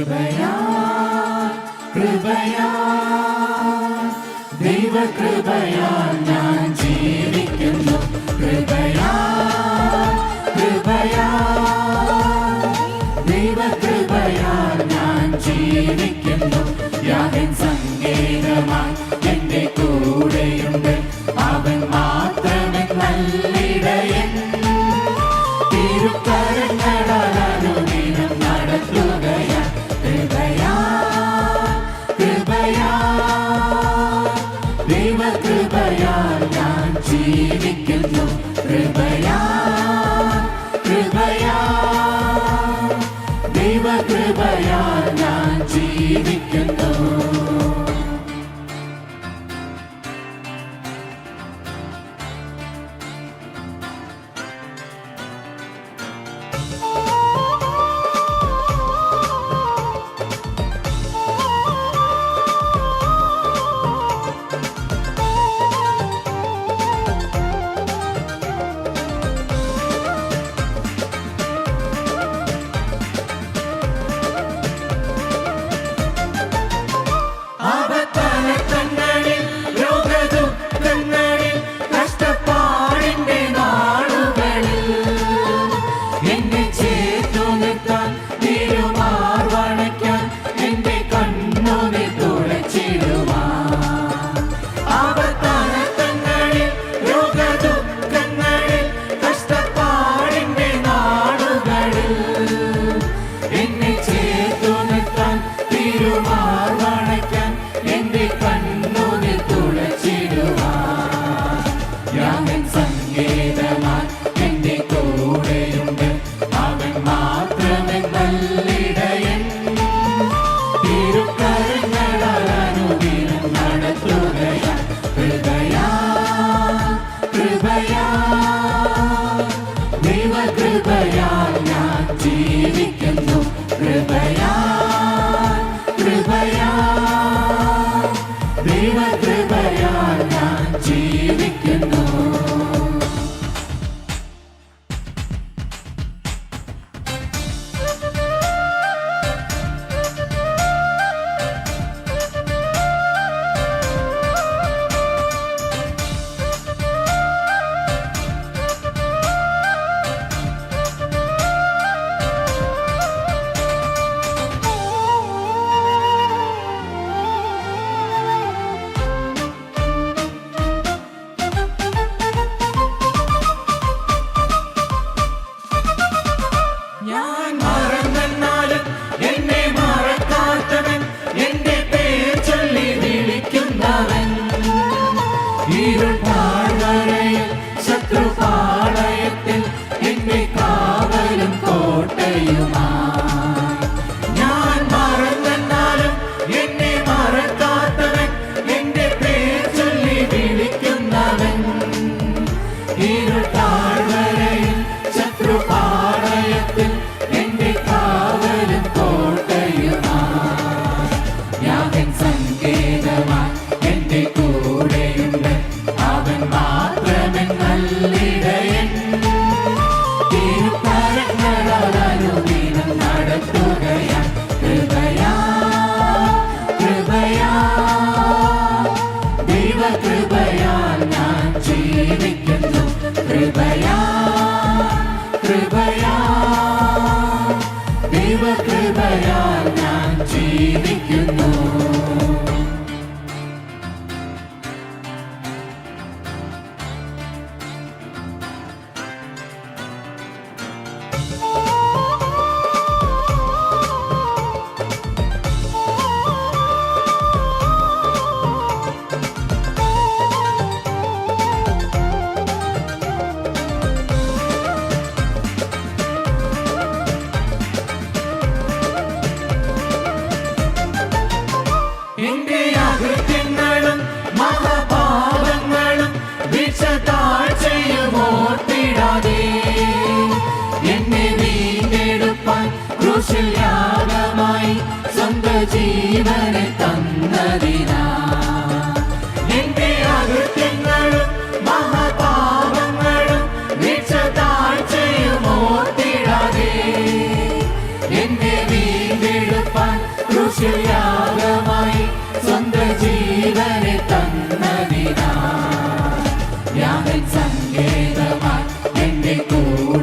കൃപയാ കൃപയാ. ദൈവ കൃപയാ ഞാൻ ജീവിക്കുന്നു. കൃപയാ. കൃപയാ കൃപയാ. ദൈവ ഞാൻ ജീവിക്കുന്നു. ദൈവകൃപയാൽ ഞാൻ ജീവിക്കുന്നു. കൃപയ இருட்டா കൃപയാൽ ഞാൻ ജീവിക്കുന്നു. കൃപയാ കൃപയാ ദൈവ ഞാൻ ജീവിക്കുന്നു. ജീവനെ തന്നതിനാ. നിന്റെ അകൃത്യങ്ങളും മഹാപാപങ്ങളും നിച്ച താഴ്ചയും ഓർത്തിടാതെ. എന്റെ വീണ്ടെടുപ്പാൻ കൃഷിയാഗമായി സ്വന്തം ജീവനെ ഞാൻ സംഗീതമായി എന്റെ കൂടെ